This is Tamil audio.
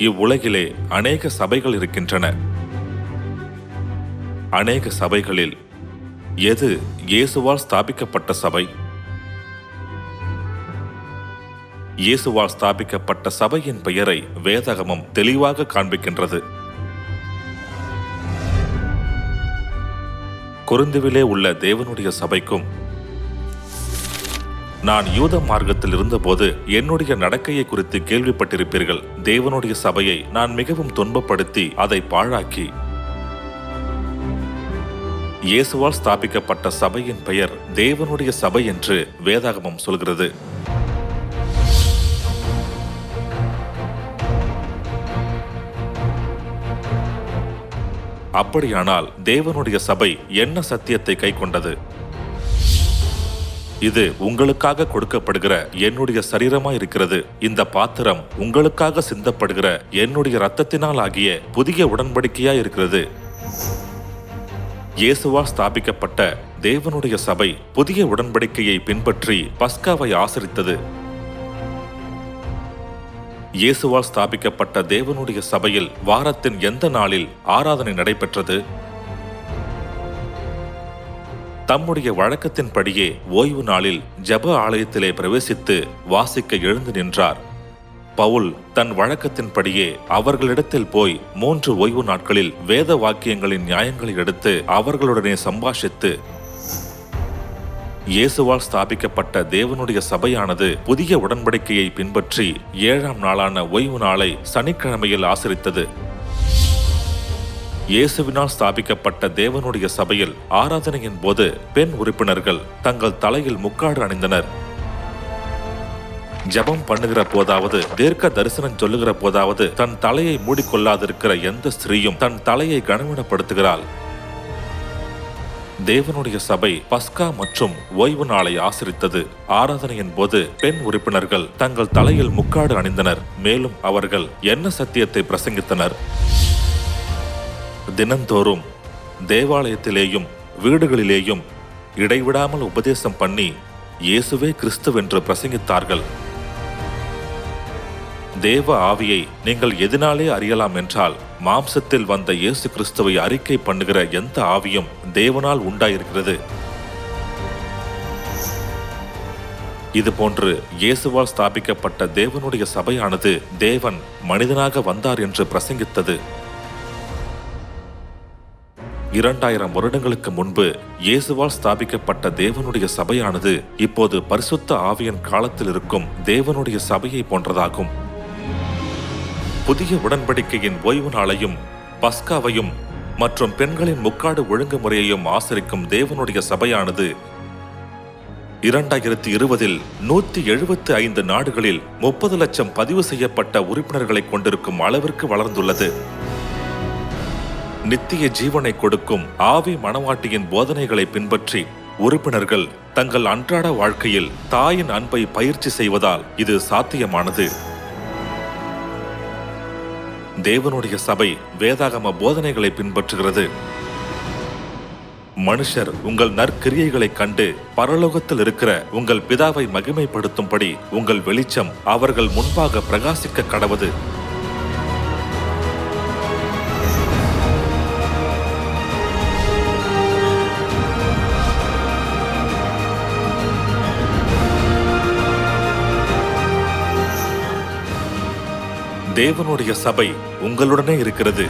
இவ்வுலகிலே அநேக சபைகள் இருக்கின்றன. அநேக சபைகளில் எது இயேசுவால் ஸ்தாபிக்கப்பட்ட சபை? இயேசுவால் ஸ்தாபிக்கப்பட்ட சபையின் பெயரை வேதகமம் தெளிவாக காண்பிக்கின்றது. குருந்துவிலே உள்ள தேவனுடைய சபைக்கும் நான் யூத மார்க்கத்தில் இருந்தபோது என்னுடைய நடக்கையை குறித்து கேள்விப்பட்டிருப்பீர்கள். தேவனுடைய சபையை நான் மிகவும் துன்பப்படுத்தி அதை பாழாக்கி. இயேசுவால் ஸ்தாபிக்கப்பட்ட சபையின் பெயர் தேவனுடைய சபை என்று வேதாகமம் சொல்கிறது. அப்படியானால் தேவனுடைய சபை என்ன சத்தியத்தை கைக்கொண்டது? இது உங்களுக்காக கொடுக்கப்படுகிற என்னுடைய சரீரமா இருக்கிறது. இந்த பாத்திரம் உங்களுக்காக சிந்தப்படுகிற என்னுடைய இரத்தத்தினால் ஆகிய புதிய உடன்படிக்கையா இருக்கிறது. இயேசுவா ஸ்தாபிக்கப்பட்ட தேவனுடைய சபை புதிய உடன்படிக்கையை பின்பற்றி பஸ்காவை ஆசரித்தது. இயேசுவால் ஸ்தாபிக்கப்பட்ட தேவனுடைய சபையில் வாரத்தின் எந்த நாளில் ஆராதனை நடைபெற்றது? தம்முடைய வழக்கத்தின்படியே ஓய்வு நாளில் ஜெப ஆலயத்திலே பிரவேசித்து வாசிக்க எழுந்து நின்றார். பவுல் தன் வழக்கத்தின்படியே அவர்களிடத்தில் போய் மூன்று ஓய்வு நாட்களில் வேத வாக்கியங்களின் நியாயங்களை எடுத்து அவர்களுடனே சம்பாஷித்து இயேசுவால் ஸ்தாபிக்கப்பட்ட தேவனுடைய சபையானது புதிய உடன்படிக்கையை பின்பற்றி ஏழாம் நாளான ஓய்வு நாளை சனிக்கிழமையில் ஆசரித்தது. இயேசுவினால் ஸ்தாபிக்கப்பட்ட தேவனுடைய சபையில் ஆராதனையின் போது பெண் உறுப்பினர்கள் தங்கள் தலையில் முக்காடு அணிந்தனர். ஜெபம் பண்ணுகிற போதாவது தீர்க்க தரிசனம் சொல்லுகிற போதாவது தன் தலையை மூடிக்கொள்ளாதிருக்கிற எந்த ஸ்திரீயும் தன் தலையை கனவீனப்படுத்துகிறாள். தேவனுடைய சபை பஸ்கா மற்றும் ஓய்வு நாளை ஆசிரித்தது. ஆராதனையின் போது பெண் உறுப்பினர்கள் தங்கள் தலையில் முக்காடு அணிந்தனர். மேலும் அவர்கள் என்ன சத்தியத்தை பிரசங்கித்தனர்? தினந்தோறும் தேவாலயத்திலேயும் வீடுகளிலேயும் இடைவிடாமல் உபதேசம் பண்ணி இயேசுவே கிறிஸ்துவென்று பிரசங்கித்தார்கள். தேவ ஆவியை நீங்கள் எதினாலே அறியலாம் என்றால் மாம்சத்தில் வந்த இயேசு கிறிஸ்துவை அறிக்கை பண்ணுகிற எந்த ஆவியும் தேவனால் உண்டாயிருக்கிறது. இதுபோன்று இயேசுவால் ஸ்தாபிக்கப்பட்ட தேவனுடைய சபையானது தேவன் மனிதனாக வந்தார் என்று பிரசங்கித்தது. இரண்டாயிரம் வருடங்களுக்கு முன்பு இயேசுவால் ஸ்தாபிக்கப்பட்ட தேவனுடைய சபையானது இப்போது பரிசுத்த ஆவியின் காலத்தில் இருக்கும் தேவனுடைய சபையை போன்றதாகும். புதிய உடன்படிக்கையின் ஓய்வு நாளையும் பஸ்காவையும் மற்றும் பெண்களின் முக்காடு ஒழுங்குமுறையையும் ஆசரிக்கும் தேவனுடைய சபையானது இரண்டாயிரத்தி இருபதில் நூத்தி எழுபத்தி ஐந்து நாடுகளில் முப்பது லட்சம் பதிவு செய்யப்பட்ட உறுப்பினர்களை கொண்டிருக்கும் அளவிற்கு வளர்ந்துள்ளது. நித்திய ஜீவனை கொடுக்கும் ஆவி மணவாட்டியின் போதனைகளை பின்பற்றி உறுப்பினர்கள் தங்கள் அன்றாட வாழ்க்கையில் தாயின் அன்பை பயிற்சி செய்வதால் இது சாத்தியமானது. தேவனுடைய சபை வேதாகம போதனைகளை பின்பற்றுகிறது. மனுஷர் உங்கள் நற்கிரியைகளைக் கண்டு பரலோகத்தில் இருக்கிற உங்கள் பிதாவை மகிமைப்படுத்தும்படி உங்கள் வெளிச்சம் அவர்கள் முன்பாக பிரகாசிக்க கடவது. தேவனுடைய சபை உங்களுடனே இருக்கிறது.